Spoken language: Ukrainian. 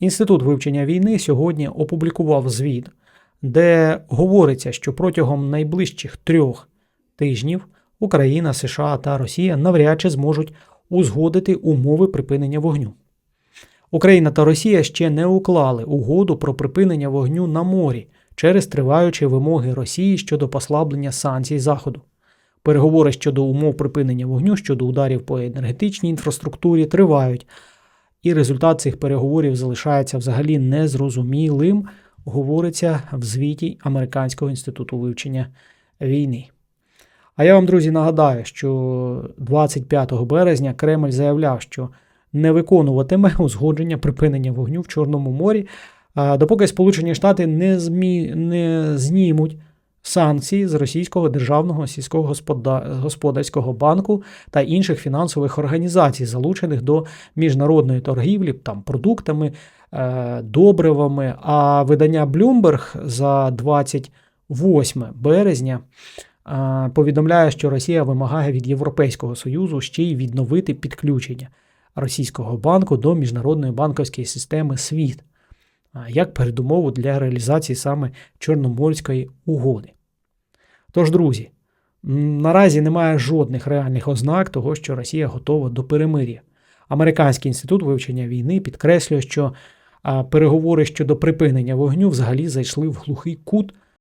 Інститут вивчення війни сьогодні опублікував звіт, де говориться, що протягом найближчих трьох тижнів Україна, США та Росія навряд чи зможуть узгодити умови припинення вогню. Україна та Росія ще не уклали угоду про припинення вогню на морі через триваючі вимоги Росії щодо послаблення санкцій Заходу. Переговори щодо умов припинення вогню щодо ударів по енергетичній інфраструктурі тривають, і результат цих переговорів залишається взагалі незрозумілим, говориться в звіті Американського інституту вивчення війни. А я вам, друзі, нагадаю, що 25 березня Кремль заявляв, що не виконуватиме узгодження припинення вогню в Чорному морі, допоки Сполучені Штати не, змі... не знімуть санкції з Російського державного сільськогосподарського банку та інших фінансових організацій, залучених до міжнародної торгівлі там, продуктами, е, добривами. А видання Bloomberg за 28 березня е, повідомляє, що Росія вимагає від Європейського Союзу ще й відновити підключення російського банку до міжнародної банківської системи СВІТ як передумову для реалізації саме Чорноморської угоди. Тож, друзі, наразі немає жодних реальних ознак того, що Росія готова до перемир'я. Американський інститут вивчення війни підкреслює, що переговори щодо припинення вогню взагалі зайшли в глухий кут